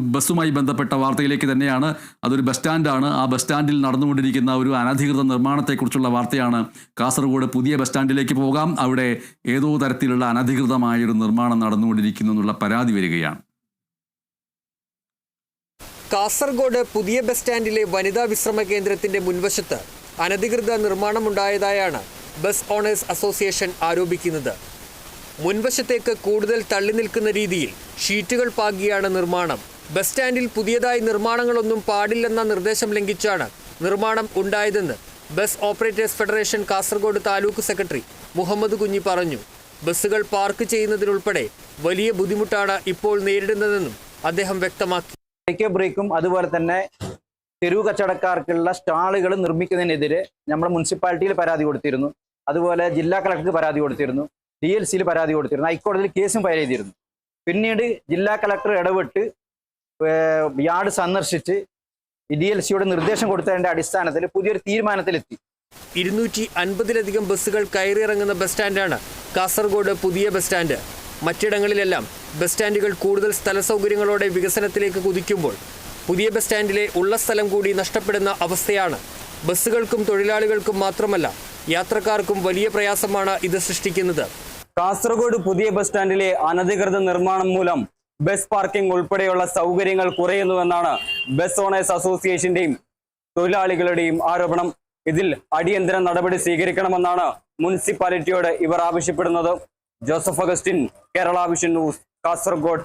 ബസ്സുമായി ബന്ധപ്പെട്ട വാർത്തയിലേക്ക് തന്നെയാണ്. അതൊരു ബസ് സ്റ്റാൻഡാണ്. ആ ബസ് സ്റ്റാൻഡിൽ നടന്നുകൊണ്ടിരിക്കുന്ന ഒരു അനധികൃത നിർമ്മാണത്തെക്കുറിച്ചുള്ള വാർത്തയാണ്. കാസർഗോഡ് പുതിയ ബസ് സ്റ്റാൻഡിലേക്ക് പോകാം. അവിടെ ഏതോ തരത്തിലുള്ള അനധികൃതമായൊരു നിർമ്മാണം നടന്നുകൊണ്ടിരിക്കുന്നു എന്നുള്ള പരാതി വരികയാണ്. കാസർഗോഡ് പുതിയ ബസ് സ്റ്റാൻഡിലെ വനിതാ വിശ്രമ കേന്ദ്രത്തിന്റെ മുൻവശത്ത് അനധികൃത നിർമ്മാണമുണ്ടായതായാണ് ബസ് ഓണേഴ്സ് അസോസിയേഷൻ ആരോപിക്കുന്നത്. മുൻവശത്തേക്ക് കൂടുതൽ തള്ളി നിൽക്കുന്ന രീതിയിൽ ഷീറ്റുകൾ പാകിയാണ് നിർമ്മാണം. ബസ് സ്റ്റാൻഡിൽ പുതിയതായി നിർമ്മാണങ്ങളൊന്നും പാടില്ലെന്ന നിർദ്ദേശം ലംഘിച്ചാണ് നിർമ്മാണം ഉണ്ടായതെന്ന് bus operators federation Kasaragod taluk secretary Muhammad Kunhi പറഞ്ഞു. ബസ്സുകൾ പാർക്ക് ചെയ്യുന്നതിനുൾപ്പെടെ വലിയ ബുദ്ധിമുട്ടാണ് ഇപ്പോൾ നേരിടുന്നതെന്നും അദ്ദേഹം വ്യക്തമാക്കി. ബ്രേക്ക് അതുപോലെ തന്നെ തെരുവ് കച്ചവടക്കാർക്കുള്ള സ്റ്റാളുകൾ നിർമ്മിക്കുന്നതിനെതിരെ നമ്മുടെ മുനിസിപ്പാലിറ്റിയിൽ പരാതി കൊടുത്തിരുന്നു. അതുപോലെ ജില്ലാ കളക്ടർക്ക് പരാതി കൊടുത്തിരുന്നു. ഡി എൽ സിയിൽ പരാതി കൊടുത്തിരുന്നു. ഹൈക്കോടതിയിൽ കേസും ഫയൽ ചെയ്തിരുന്നു. പിന്നീട് ജില്ലാ കളക്ടർ ഇടപെട്ട് യാർഡ് സന്ദർശിച്ച് ഡി എൽ സിയുടെ നിർദ്ദേശം കൊടുത്തതിന്റെ അടിസ്ഥാനത്തിൽ പുതിയൊരു തീരുമാനത്തിലെത്തി. ഇരുന്നൂറ്റി അൻപതിലധികം ബസ്സുകൾ കയറിയിറങ്ങുന്ന ബസ് സ്റ്റാൻഡാണ് കാസർഗോഡ് പുതിയ ബസ് സ്റ്റാൻഡ്. മറ്റിടങ്ങളിലെല്ലാം ബസ് സ്റ്റാൻഡുകൾ കൂടുതൽ സ്ഥല സൗകര്യങ്ങളോടെ വികസനത്തിലേക്ക് കുതിക്കുമ്പോൾ പുതിയ ബസ് സ്റ്റാൻഡിലെ ഉള്ള സ്ഥലം കൂടി നഷ്ടപ്പെടുന്ന അവസ്ഥയാണ്. ബസ്സുകൾക്കും തൊഴിലാളികൾക്കും മാത്രമല്ല യാത്രക്കാർക്കും വലിയ പ്രയാസമാണ് ഇത് സൃഷ്ടിക്കുന്നത്. കാസർഗോഡ് പുതിയ ബസ് സ്റ്റാൻഡിലെ അനധികൃത നിർമ്മാണം മൂലം ബസ് പാർക്കിംഗ് ഉൾപ്പെടെയുള്ള സൗകര്യങ്ങൾ കുറയുന്നുവെന്നാണ് ബസ് ഓണേഴ്സ് അസോസിയേഷന്റെയും തൊഴിലാളികളുടെയും ആരോപണം. ഇതിൽ അടിയന്തര നടപടി സ്വീകരിക്കണമെന്നാണ് മുനിസിപ്പാലിറ്റിയോട് ഇവർ ആവശ്യപ്പെടുന്നത്. Joseph Augustine Kerala vision news Kasaragod.